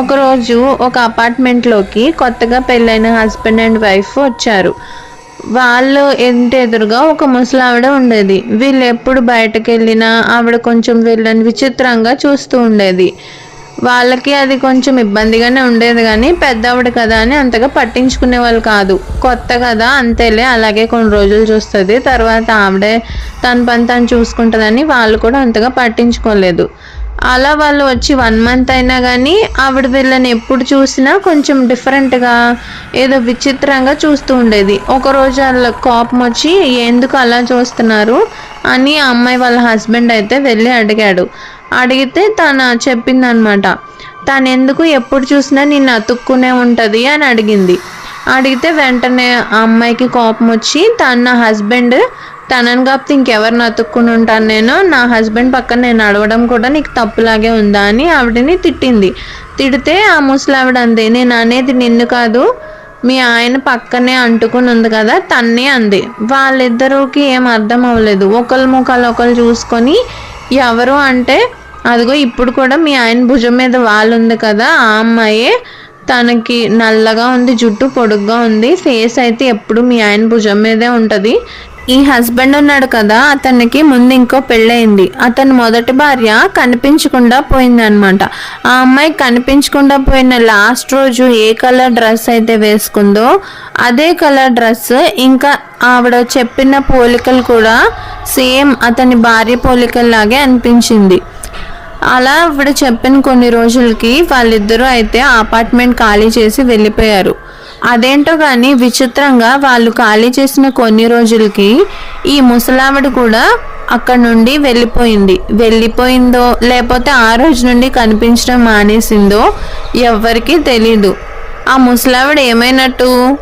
ఒకరోజు ఒక అపార్ట్మెంట్లోకి కొత్తగా పెళ్ళైన హస్బెండ్ అండ్ వైఫ్ వచ్చారు. వాళ్ళు ఇంటి ఎదురుగా ఒక ముసలావిడ ఉండేది. వీళ్ళు ఎప్పుడు బయటకు వెళ్ళినా ఆవిడ కొంచెం వీళ్ళని విచిత్రంగా చూస్తూ ఉండేది. వాళ్ళకి అది కొంచెం ఇబ్బందిగానే ఉండేది కానీ పెద్దవిడ కదా అని అంతగా పట్టించుకునే వాళ్ళు కాదు. కొత్త కదా అంతేలే అలాగే కొన్ని రోజులు చూస్తుంది. తర్వాత ఆవిడే తన పని తను చూసుకుంటుందని వాళ్ళు కూడా అంతగా పట్టించుకోలేదు. అలా వాళ్ళు వచ్చి వన్ మంత్ అయినా కానీ ఆవిడ వీళ్ళని ఎప్పుడు చూసినా కొంచెం డిఫరెంట్గా ఏదో విచిత్రంగా చూస్తూ ఉండేది. ఒకరోజు వాళ్ళ కోపం వచ్చి ఎందుకు అలా చూస్తున్నారు? అని ఆ అమ్మాయి వాళ్ళ హస్బెండ్ అయితే వెళ్ళి అడిగాడు. అడిగితే తను చెప్పిందనమాట తను ఎందుకు ఎప్పుడు చూసినా నిన్ను అతుక్కునే ఉంటుంది? అని అడిగింది. అడిగితే వెంటనే ఆ అమ్మాయికి కోపం వచ్చి తన హస్బెండ్ తనని కాకపోతే ఇంకెవరిని అతుక్కుని ఉంటాను నేను? నా హస్బెండ్ పక్కన నేను నడవడం కూడా నీకు తప్పులాగే ఉందా అని ఆవిడని తిట్టింది. తిడితే ఆ ముసలావిడ అంది నేను అనేది నిన్ను కాదు మీ ఆయన పక్కనే అంటుకుని ఉంది కదా తన్నే అంది. వాళ్ళిద్దరికి ఏం అర్థం అవ్వలేదు. ఒకళ్ళ ముఖాలు ఒకళ్ళు చూసుకొని ఎవరు అంటే అదిగో ఇప్పుడు కూడా మీ ఆయన భుజం మీద వాళ్ళు ఉంది కదా ఆ అమ్మాయే తనకి నల్లగా ఉంది జుట్టు పొడుగ్గా ఉంది. ఫేస్ అయితే ఎప్పుడు మీ ఆయన భుజం మీదే ఉంటుంది. ఈ హస్బెండ్ ఉన్నాడు కదా అతనికి ముందు ఇంకో పెళ్ళయింది. అతని మొదటి భార్య కనిపించకుండా పోయింది అనమాట ఆ అమ్మాయి కనిపించకుండా పోయిన లాస్ట్ రోజు ఏ కలర్ డ్రెస్ అయితే వేసుకుందో అదే కలర్ డ్రెస్ ఇంకా ఆవిడ చెప్పిన పోలికలు కూడా సేమ్ అతని భార్య పోలికల్లాగే అనిపించింది. అలా ఇప్పుడు చెప్పిన కొన్ని రోజులకి వాళ్ళిద్దరూ అయితే అపార్ట్మెంట్ ఖాళీ చేసి వెళ్ళిపోయారు. అదేంటో కానీ విచిత్రంగా వాళ్ళు ఖాళీ చేసిన కొన్ని రోజులకి ఈ ముసలావిడ కూడా అక్కడ నుండి వెళ్ళిపోయింది. వెళ్ళిపోయిందో లేకపోతే ఆ రోజు నుండి కనిపించడం మానేసిందో ఎవరికీ తెలీదు. ఆ ముసలావిడ ఏమైనట్టు?